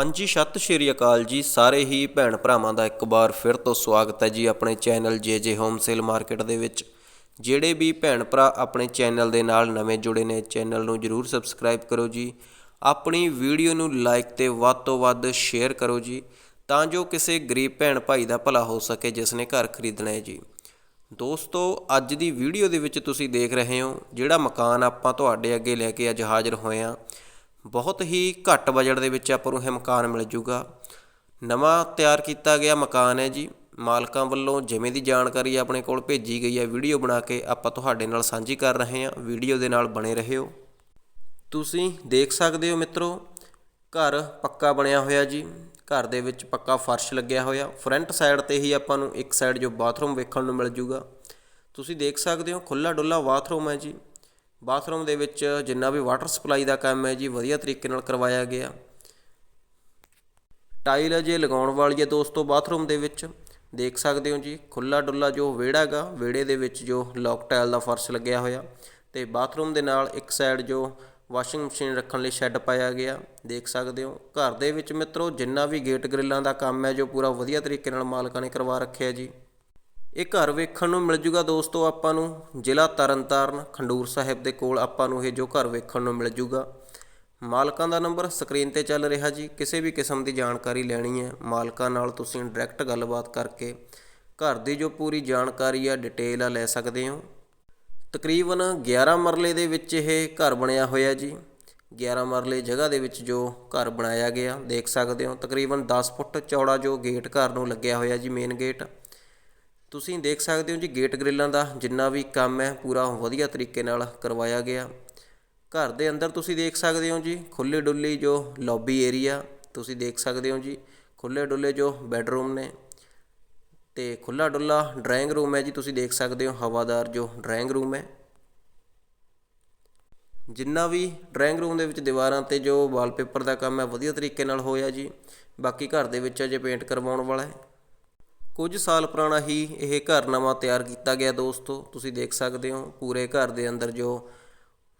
ਹਾਂਜੀ, ਸਤਿ ਸ਼੍ਰੀ ਅਕਾਲ ਜੀ ਸਾਰੇ ਹੀ ਭੈਣ ਭਰਾਵਾਂ ਦਾ ਇੱਕ ਵਾਰ ਫਿਰ ਤੋਂ ਸਵਾਗਤ ਹੈ ਜੀ ਆਪਣੇ ਚੈਨਲ ਜੇ ਜੇ ਹੋਮ ਸੇਲ ਮਾਰਕੀਟ ਦੇ ਵਿੱਚ। ਜਿਹੜੇ ਵੀ ਭੈਣ ਭਰਾ ਆਪਣੇ ਚੈਨਲ ਦੇ ਨਾਲ ਨਵੇਂ ਜੁੜੇ ਨੇ, ਚੈਨਲ ਨੂੰ ਜਰੂਰ ਸਬਸਕ੍ਰਾਈਬ ਕਰੋ ਜੀ। ਆਪਣੀ ਵੀਡੀਓ ਨੂੰ ਲਾਈਕ ਤੇ ਵੱਧ ਤੋਂ ਵੱਧ ਸ਼ੇਅਰ ਕਰੋ ਜੀ, ਤਾਂ ਜੋ ਕਿਸੇ ਗਰੀਬ ਭੈਣ ਭਾਈ ਦਾ ਭਲਾ ਹੋ ਸਕੇ ਜਿਸ ਨੇ ਘਰ ਖਰੀਦਣਾ ਹੈ ਜੀ। ਦੋਸਤੋ, ਅੱਜ ਦੀ ਵੀਡੀਓ ਦੇ ਵਿੱਚ ਤੁਸੀਂ ਦੇਖ ਰਹੇ ਹੋ ਜਿਹੜਾ ਮਕਾਨ ਆਪਾਂ ਤੁਹਾਡੇ ਅੱਗੇ ਲੈ ਕੇ ਅੱਜ ਹਾਜ਼ਰ ਹੋਏ ਹਾਂ। ਬਹੁਤ ਹੀ ਘੱਟ ਬਜਟ ਦੇ ਵਿੱਚ ਆਪਾਂ ਨੂੰ ਇਹ ਮਕਾਨ ਮਿਲ ਜੂਗਾ। ਨਵਾਂ ਤਿਆਰ ਕੀਤਾ ਗਿਆ ਮਕਾਨ ਹੈ ਜੀ। ਮਾਲਕਾਂ ਵੱਲੋਂ ਜਿਵੇਂ ਦੀ ਜਾਣਕਾਰੀ ਆਪਣੇ ਕੋਲ ਭੇਜੀ ਗਈ ਹੈ, ਵੀਡੀਓ ਬਣਾ ਕੇ ਆਪਾਂ ਤੁਹਾਡੇ ਨਾਲ ਸਾਂਝੀ ਕਰ ਰਹੇ ਹਾਂ। ਵੀਡੀਓ ਦੇ ਨਾਲ ਬਣੇ ਰਹਿਓ। ਤੁਸੀਂ ਦੇਖ ਸਕਦੇ ਹੋ ਮਿੱਤਰੋ, ਘਰ ਪੱਕਾ ਬਣਿਆ ਹੋਇਆ ਜੀ। ਘਰ ਦੇ ਵਿੱਚ ਪੱਕਾ ਫਰਸ਼ ਲੱਗਿਆ ਹੋਇਆ। ਫਰੰਟ ਸਾਈਡ ਤੇ ਹੀ ਆਪਾਂ ਨੂੰ ਇੱਕ ਸਾਈਡ ਜੋ ਬਾਥਰੂਮ ਵੇਖਣ ਨੂੰ ਮਿਲ ਜੂਗਾ। ਤੁਸੀਂ ਦੇਖ ਸਕਦੇ ਹੋ ਖੁੱਲਾ ਡੁੱਲਾ ਬਾਥਰੂਮ ਹੈ ਜੀ। ਬਾਥਰੂਮ ਦੇ ਵਿੱਚ ਜਿੰਨਾ ਵੀ ਵਾਟਰ ਸਪਲਾਈ ਦਾ ਕੰਮ ਹੈ ਜੀ, ਵਧੀਆ ਤਰੀਕੇ ਨਾਲ ਕਰਵਾਇਆ ਗਿਆ। ਟਾਈਲ ਅਜੇ ਲਗਾਉਣ ਵਾਲੀ ਹੈ ਦੋਸਤੋ ਬਾਥਰੂਮ ਦੇ ਵਿੱਚ। ਦੇਖ ਸਕਦੇ ਹੋ ਜੀ ਖੁੱਲਾ ਡੁੱਲਾ ਜੋ ਵਿਹੜਾ ਹੈਗਾ, ਵਿਹੜੇ ਦੇ ਵਿੱਚ ਜੋ ਲੌਕ ਟਾਈਲ ਦਾ ਫਰਸ਼ ਲੱਗਿਆ ਹੋਇਆ। ਤੇ ਬਾਥਰੂਮ ਦੇ ਨਾਲ ਇੱਕ ਸਾਈਡ ਜੋ ਵਾਸ਼ਿੰਗ ਮਸ਼ੀਨ ਰੱਖਣ ਲਈ ਸ਼ੈੱਡ ਪਾਇਆ ਗਿਆ। ਦੇਖ ਸਕਦੇ ਹੋ, ਘਰ ਦੇ ਵਿੱਚ ਮਿੱਤਰੋ ਜਿੰਨਾ ਵੀ ਗੇਟ ਗ੍ਰਿਲਾਂ ਦਾ ਕੰਮ ਹੈ, ਜੋ ਪੂਰਾ ਵਧੀਆ ਤਰੀਕੇ ਨਾਲ ਮਾਲਕਾਂ ਨੇ ਕਰਵਾ ਰੱਖਿਆ ਜੀ। ਇਹ ਘਰ ਵੇਖਣ ਨੂੰ ਮਿਲ ਜੂਗਾ ਦੋਸਤੋ ਆਪਾਂ ਨੂੰ, ਜ਼ਿਲ੍ਹਾ ਤਰਨਤਾਰਨ, ਖੰਡੂਰ ਸਾਹਿਬ ਦੇ ਕੋਲ ਆਪਾਂ ਨੂੰ ਇਹ ਜੋ ਘਰ ਵੇਖਣ ਨੂੰ ਮਿਲ ਜੂਗਾ। ਮਾਲਕਾਂ ਦਾ ਨੰਬਰ ਸਕਰੀਨ ਤੇ ਚੱਲ ਰਿਹਾ ਜੀ, ਕਿਸੇ ਵੀ ਕਿਸਮ ਦੀ ਜਾਣਕਾਰੀ ਲੈਣੀ ਹੈ, ਮਾਲਕਾਂ ਨਾਲ ਤੁਸੀਂ ਡਾਇਰੈਕਟ ਗੱਲਬਾਤ ਕਰਕੇ ਘਰ ਦੀ ਜੋ ਪੂਰੀ ਜਾਣਕਾਰੀ ਆ, ਡਿਟੇਲ ਆ ਲੈ ਸਕਦੇ ਹੋ। ਤਕਰੀਬਨ 11 ਮਰਲੇ ਦੇ ਵਿੱਚ ਇਹ ਘਰ ਬਣਿਆ ਹੋਇਆ ਜੀ। 11 ਮਰਲੇ ਜਗ੍ਹਾ ਦੇ ਵਿੱਚ ਜੋ ਘਰ ਬਣਾਇਆ ਗਿਆ, ਦੇਖ ਸਕਦੇ ਹੋ, ਤਕਰੀਬਨ 10 ਫੁੱਟ ਚੌੜਾ ਜੋ ਗੇਟ ਘਰ ਨੂੰ ਲੱਗਿਆ ਹੋਇਆ ਜੀ ਮੇਨ ਗੇਟ ਤੁਸੀਂ ਦੇਖ ਸਕਦੇ ਹੋ ਜੀ, ਗੇਟ ਗ੍ਰਿਲਾਂ ਦਾ ਜਿੰਨਾ ਵੀ ਕੰਮ ਹੈ, ਪੂਰਾ ਵਧੀਆ ਤਰੀਕੇ ਨਾਲ ਕਰਵਾਇਆ ਗਿਆ। ਘਰ ਦੇ ਅੰਦਰ ਤੁਸੀਂ ਦੇਖ ਸਕਦੇ ਹੋ ਜੀ ਖੁੱਲੇ ਡੁੱਲੀ ਜੋ ਲੌਬੀ ਏਰੀਆ ਤੁਸੀਂ ਦੇਖ ਸਕਦੇ ਹੋ ਜੀ ਖੁੱਲੇ ਡੁੱਲੇ ਜੋ ਬੈੱਡਰੂਮ ਨੇ ਤੇ ਖੁੱਲਾ ਡੁੱਲਾ ਡਰਾਇੰਗ ਰੂਮ ਹੈ ਜੀ, ਤੁਸੀਂ ਦੇਖ ਸਕਦੇ ਹੋ, ਹਵਾਦਾਰ ਜੋ ਡਰਾਇੰਗ ਰੂਮ ਹੈ। ਜਿੰਨਾ ਵੀ ਡਰਾਇੰਗ ਰੂਮ ਦੇ ਵਿੱਚ ਦੀਵਾਰਾਂ ਤੇ ਜੋ ਵਾਲਪੇਪਰ ਦਾ ਕੰਮ ਹੈ, ਵਧੀਆ ਤਰੀਕੇ ਨਾਲ ਹੋਇਆ ਜੀ। ਬਾਕੀ ਘਰ ਦੇ ਵਿੱਚ ਅਜੇ ਪੇਂਟ ਕਰਵਾਉਣ ਵਾਲਾ ਹੈ। ਕੁਝ ਸਾਲ ਪੁਰਾਣਾ ਹੀ ਇਹ ਘਰ ਨਵਾਂ ਤਿਆਰ ਕੀਤਾ ਗਿਆ ਦੋਸਤੋ। ਤੁਸੀਂ ਦੇਖ ਸਕਦੇ ਹੋ ਪੂਰੇ ਘਰ ਦੇ ਅੰਦਰ ਜੋ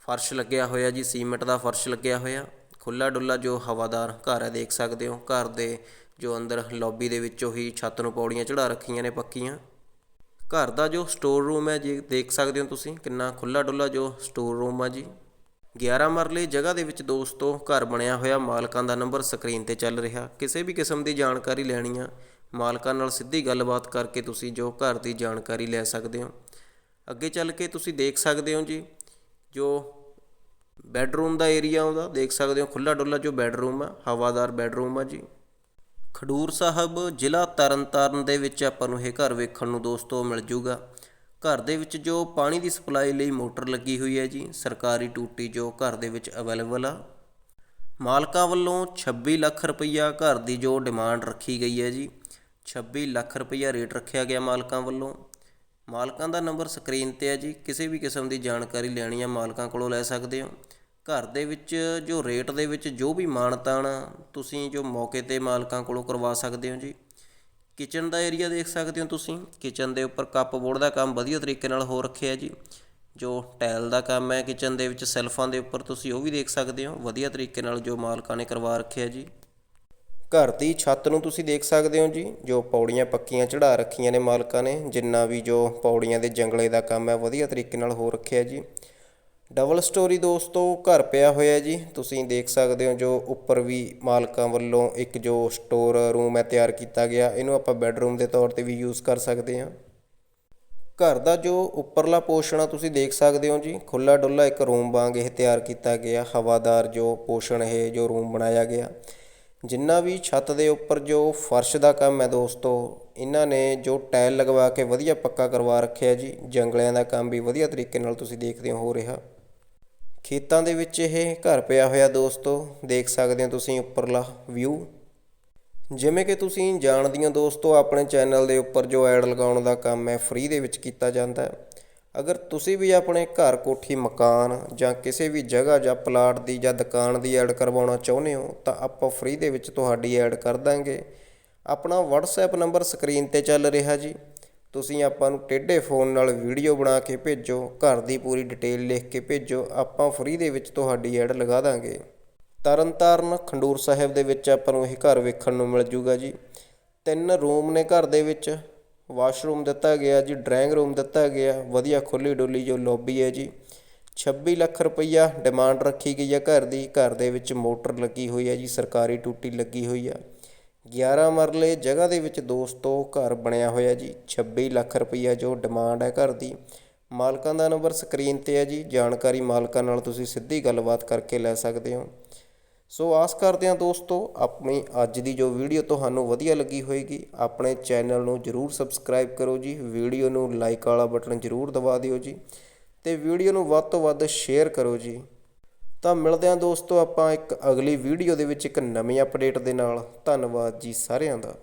ਫਰਸ਼ ਲੱਗਿਆ ਹੋਇਆ ਜੀ, ਸੀਮੈਂਟ ਦਾ ਫਰਸ਼ ਲੱਗਿਆ ਹੋਇਆ। ਖੁੱਲਾ ਡੁੱਲਾ ਜੋ ਹਵਾਦਾਰ ਘਰ ਹੈ, ਦੇਖ ਸਕਦੇ ਹੋ। ਘਰ ਦੇ ਜੋ ਅੰਦਰ ਲੌਬੀ ਦੇ ਵਿੱਚੋਂ ਹੀ ਛੱਤ ਨੂੰ ਪੌੜੀਆਂ ਚੜਾ ਰੱਖੀਆਂ ਨੇ ਪੱਕੀਆਂ। ਘਰ ਦਾ ਜੋ ਸਟੋਰ ਰੂਮ ਹੈ ਜੀ, ਦੇਖ ਸਕਦੇ ਹੋ ਤੁਸੀਂ ਕਿੰਨਾ ਖੁੱਲਾ ਡੁੱਲਾ ਜੋ ਸਟੋਰ ਰੂਮ ਆ ਜੀ। 11 ਮਰਲੇ ਜਗ੍ਹਾ ਦੇ ਵਿੱਚ ਦੋਸਤੋ ਘਰ ਬਣਿਆ ਹੋਇਆ, ਮਾਲਕਾਂ ਦਾ ਨੰਬਰ ਸਕਰੀਨ ਤੇ ਚੱਲ ਰਿਹਾ। ਕਿਸੇ ਵੀ ਕਿਸਮ ਦੀ ਜਾਣਕਾਰੀ ਲੈਣੀ ਆ ਮਾਲਕਾਂ ਨਾਲ ਸਿੱਧੀ ਗੱਲਬਾਤ ਕਰਕੇ ਤੁਸੀਂ ਜੋ ਘਰ ਦੀ ਜਾਣਕਾਰੀ ਲੈ ਸਕਦੇ ਹੋ। ਅੱਗੇ ਚੱਲ ਕੇ ਤੁਸੀਂ ਦੇਖ ਸਕਦੇ ਹੋ ਜੀ, ਜੋ ਬੈੱਡਰੂਮ ਦਾ ਏਰੀਆ ਉਹਦਾ, ਦੇਖ ਸਕਦੇ ਹੋ ਖੁੱਲਾ ਡੁੱਲਾ ਜੋ ਬੈੱਡਰੂਮ ਆ, ਹਵਾਦਾਰ ਬੈੱਡਰੂਮ ਆ ਜੀ। ਖਡੂਰ ਸਾਹਿਬ ਜ਼ਿਲ੍ਹਾ ਤਰਨਤਾਰਨ ਦੇ ਵਿੱਚ ਆਪਾਂ ਨੂੰ ਇਹ ਘਰ ਵੇਖਣ ਨੂੰ ਦੋਸਤੋ ਮਿਲ ਜੂਗਾ। ਘਰ ਦੇ ਵਿੱਚ ਜੋ ਪਾਣੀ ਦੀ ਸਪਲਾਈ ਲਈ ਮੋਟਰ ਲੱਗੀ ਹੋਈ ਹੈ ਜੀ, ਸਰਕਾਰੀ ਟੂਟੀ ਜੋ ਘਰ ਦੇ ਵਿੱਚ ਅਵੇਲੇਬਲ ਆ। ਮਾਲਕਾਂ ਵੱਲੋਂ 26 ਲੱਖ ਰੁਪਈਆ ਘਰ ਦੀ ਜੋ ਡਿਮਾਂਡ ਰੱਖੀ ਗਈ ਹੈ ਜੀ 26 ਲੱਖ ਰੁਪਈਆ ਰੇਟ ਰੱਖਿਆ ਗਿਆ ਮਾਲਕਾਂ ਵੱਲੋਂ। ਮਾਲਕਾਂ ਦਾ ਨੰਬਰ ਸਕਰੀਨ ਤੇ ਹੈ ਜੀ। ਕਿਸੇ ਵੀ ਕਿਸਮ ਦੀ ਜਾਣਕਾਰੀ ਲੈਣੀ ਹੈ ਮਾਲਕਾਂ ਕੋਲੋਂ ਲੈ ਸਕਦੇ ਹੋ। ਘਰ ਦੇ ਵਿੱਚ ਜੋ ਰੇਟ ਦੇ ਵਿੱਚ ਜੋ ਵੀ ਮਾਨਤਾਨ ਤੁਸੀਂ ਜੋ ਮੌਕੇ ਤੇ ਮਾਲਕਾਂ ਕੋਲੋਂ ਕਰਵਾ ਸਕਦੇ ਹੋ ਜੀ। ਕਿਚਨ ਦਾ ਏਰੀਆ ਦੇਖ ਸਕਦੇ ਹੋ ਤੁਸੀਂ। ਕਿਚਨ ਦੇ ਉੱਪਰ ਕੱਪ ਬੋਰਡ ਦਾ ਕੰਮ ਵਧੀਆ ਤਰੀਕੇ ਨਾਲ ਹੋ ਰੱਖਿਆ ਜੀ। ਜੋ ਟਾਇਲ ਦਾ ਕੰਮ ਹੈ, ਕਿਚਨ ਦੇ ਵਿੱਚ ਸੈਲਫਾਂ ਦੇ ਉੱਪਰ ਤੁਸੀਂ ਉਹ ਵੀ ਦੇਖ ਸਕਦੇ ਹੋ। ਵਧੀਆ ਤਰੀਕੇ ਨਾਲ ਜੋ ਮਾਲਕਾਂ ਨੇ ਕਰਵਾ ਰੱਖਿਆ ਜੀ। ਘਰ ਦੀ ਛੱਤ ਨੂੰ ਤੁਸੀਂ ਦੇਖ ਸਕਦੇ ਹੋ ਜੀ, ਜੋ ਪੌੜੀਆਂ ਪੱਕੀਆਂ ਚੜ੍ਹਾ ਰੱਖੀਆਂ ਨੇ ਮਾਲਕਾਂ ਨੇ, ਜਿੰਨਾ ਵੀ ਜੋ ਪੌੜੀਆਂ ਦੇ ਜੰਗਲੇ ਦਾ ਕੰਮ ਹੈ, ਵਧੀਆ ਤਰੀਕੇ ਨਾਲ ਹੋ ਰੱਖਿਆ ਜੀ। ਡਬਲ ਸਟੋਰੀ ਦੋਸਤੋ, ਘਰ ਪਿਆ ਹੋਇਆ ਜੀ, ਤੁਸੀਂ ਦੇਖ ਸਕਦੇ ਹੋ ਜੋ ਉੱਪਰ ਵੀ ਮਾਲਕਾਂ ਵੱਲੋਂ ਇੱਕ ਜੋ ਸਟੋਰ ਰੂਮ ਹੈ ਤਿਆਰ ਕੀਤਾ ਗਿਆ, ਇਹਨੂੰ ਆਪਾਂ ਬੈੱਡਰੂਮ ਦੇ ਤੌਰ ਤੇ ਵੀ ਯੂਜ਼ ਕਰ ਸਕਦੇ ਹਾਂ। ਘਰ ਦਾ ਜੋ ਉੱਪਰਲਾ ਪੋਸ਼ਣ ਆ, ਤੁਸੀਂ ਦੇਖ ਸਕਦੇ ਹੋ ਜੀ ਖੁੱਲਾ ਡੁੱਲਾ ਇੱਕ ਰੂਮ ਵਾਂਗ ਇਹ ਤਿਆਰ ਕੀਤਾ ਗਿਆ, ਹਵਾਦਾਰ ਜੋ ਪੋਸ਼ਣ ਇਹ ਜੋ ਰੂਮ ਬਣਾਇਆ ਗਿਆ। ਜਿੰਨਾ ਵੀ ਛੱਤ ਦੇ ਉੱਪਰ ਜੋ ਫਰਸ਼ ਦਾ ਕੰਮ ਹੈ ਦੋਸਤੋ, ਇਹਨਾਂ ਨੇ ਜੋ ਟਾਇਲ ਲਗਵਾ ਕੇ ਵਧੀਆ ਪੱਕਾ ਕਰਵਾ ਰੱਖਿਆ ਜੀ, ਜੰਗਲਿਆਂ ਦਾ ਕੰਮ ਵੀ ਵਧੀਆ ਤਰੀਕੇ ਨਾਲ ਤੁਸੀਂ ਦੇਖਦੇ ਹੋ ਹੋ ਰਿਹਾ। ਖੇਤਾਂ ਦੇ ਵਿੱਚ ਇਹ ਘਰ ਪਿਆ ਹੋਇਆ ਦੋਸਤੋ, ਦੇਖ ਸਕਦੇ ਹੋ ਤੁਸੀਂ ਉੱਪਰਲਾ ਵਿਊ ਜਿਵੇਂ ਕਿ ਤੁਸੀਂ ਜਾਣਦੇ ਹੋ ਦੋਸਤੋ, ਆਪਣੇ ਚੈਨਲ ਦੇ ਉੱਪਰ ਜੋ ਐਡ ਲਗਾਉਣ ਦਾ ਕੰਮ ਹੈ ਫ੍ਰੀ ਦੇ ਵਿੱਚ ਕੀਤਾ ਜਾਂਦਾ ਹੈ। ਅਗਰ ਤੁਸੀਂ ਵੀ ਆਪਣੇ ਘਰ ਕੋਠੀ, ਮਕਾਨ ਜਾਂ ਕਿਸੇ ਵੀ ਜਗ੍ਹਾ ਜਾਂ ਪਲਾਟ ਦੀ ਜਾਂ ਦੁਕਾਨ ਦੀ ਐਡ ਕਰਵਾਉਣਾ ਚਾਹੁੰਦੇ ਹੋ, ਤਾਂ ਆਪਾਂ ਫ੍ਰੀ ਦੇ ਵਿੱਚ ਤੁਹਾਡੀ ਐਡ ਕਰ ਦਾਂਗੇ। ਆਪਣਾ WhatsApp ਨੰਬਰ ਸਕਰੀਨ ਤੇ ਚੱਲ ਰਿਹਾ ਜੀ। ਤੁਸੀਂ ਆਪਾਂ ਨੂੰ ਟੇਢੇ ਫੋਨ ਨਾਲ ਵੀਡੀਓ ਬਣਾ ਕੇ ਭੇਜੋ, ਘਰ ਦੀ ਪੂਰੀ ਡਿਟੇਲ ਲਿਖ ਕੇ ਭੇਜੋ, ਆਪਾਂ ਫ੍ਰੀ ਦੇ ਵਿੱਚ ਤੁਹਾਡੀ ਐਡ ਲਗਾ ਦਾਂਗੇ। ਤਰਨਤਾਰਨ ਖੰਡੂਰ ਸਾਹਿਬ ਦੇ ਵਿੱਚ ਆਪਾਂ ਨੂੰ ਇਹ ਘਰ ਵੇਖਣ ਨੂੰ ਮਿਲ ਜੂਗਾ ਜੀ। ਤਿੰਨ ਰੂਮ ਨੇ ਘਰ ਦੇ ਵਿੱਚ। ਵਾਸ਼ਰੂਮ ਦਿੱਤਾ ਗਿਆ ਜੀ, ਡਰਾਇੰਗ ਰੂਮ ਦਿੱਤਾ ਗਿਆ, ਵਧੀਆ ਖੁੱਲੀ ਡੁੱਲੀ ਜੋ ਲੌਬੀ ਹੈ ਜੀ। 26 ਲੱਖ ਰੁਪਈਆ ਡਿਮਾਂਡ ਰੱਖੀ ਗਈ ਹੈ ਘਰ ਦੀ, ਘਰ ਦੇ ਵਿੱਚ ਮੋਟਰ ਲੱਗੀ ਹੋਈ ਹੈ ਜੀ, ਸਰਕਾਰੀ ਟੂਟੀ ਲੱਗੀ ਹੋਈ ਆ 11 ਮਰਲੇ ਜਗ੍ਹਾ ਦੇ ਵਿੱਚ ਦੋਸਤੋ ਘਰ ਬਣਿਆ ਹੋਇਆ ਜੀ 26 ਲੱਖ ਰੁਪਈਆ ਜੋ ਡਿਮਾਂਡ ਹੈ ਘਰ ਦੀ। ਮਾਲਕਾਂ ਦਾ ਨੰਬਰ ਸਕਰੀਨ ਤੇ ਹੈ ਜੀ, ਜਾਣਕਾਰੀ ਮਾਲਕਾਂ ਨਾਲ ਤੁਸੀਂ ਸਿੱਧੀ ਗੱਲਬਾਤ ਕਰਕੇ ਲੈ ਸਕਦੇ ਹੋ। ਸੋ ਆਸ ਕਰਦੇ ਹਾਂ ਦੋਸਤੋ, ਆਪਣੀ ਅੱਜ ਦੀ ਜੋ ਵੀਡੀਓ ਤੁਹਾਨੂੰ ਵਧੀਆ ਲੱਗੀ ਹੋਏਗੀ, ਆਪਣੇ ਚੈਨਲ ਨੂੰ ਜਰੂਰ ਸਬਸਕ੍ਰਾਈਬ ਕਰੋ ਜੀ, ਵੀਡੀਓ ਨੂੰ ਲਾਈਕ ਵਾਲਾ ਬਟਨ ਜਰੂਰ ਦਬਾ ਦਿਓ ਜੀ ਤੇ ਵੀਡੀਓ ਨੂੰ ਵੱਧ ਤੋਂ ਵੱਧ ਸ਼ੇਅਰ ਕਰੋ ਜੀ। ਤਾਂ ਮਿਲਦੇ ਹਾਂ ਦੋਸਤੋ, ਆਪਾਂ ਇੱਕ ਅਗਲੀ ਵੀਡੀਓ ਦੇ ਵਿੱਚ ਇੱਕ ਨਵੀਂ ਅਪਡੇਟ ਦੇ ਨਾਲ। ਧੰਨਵਾਦ ਜੀ ਸਾਰਿਆਂ ਦਾ।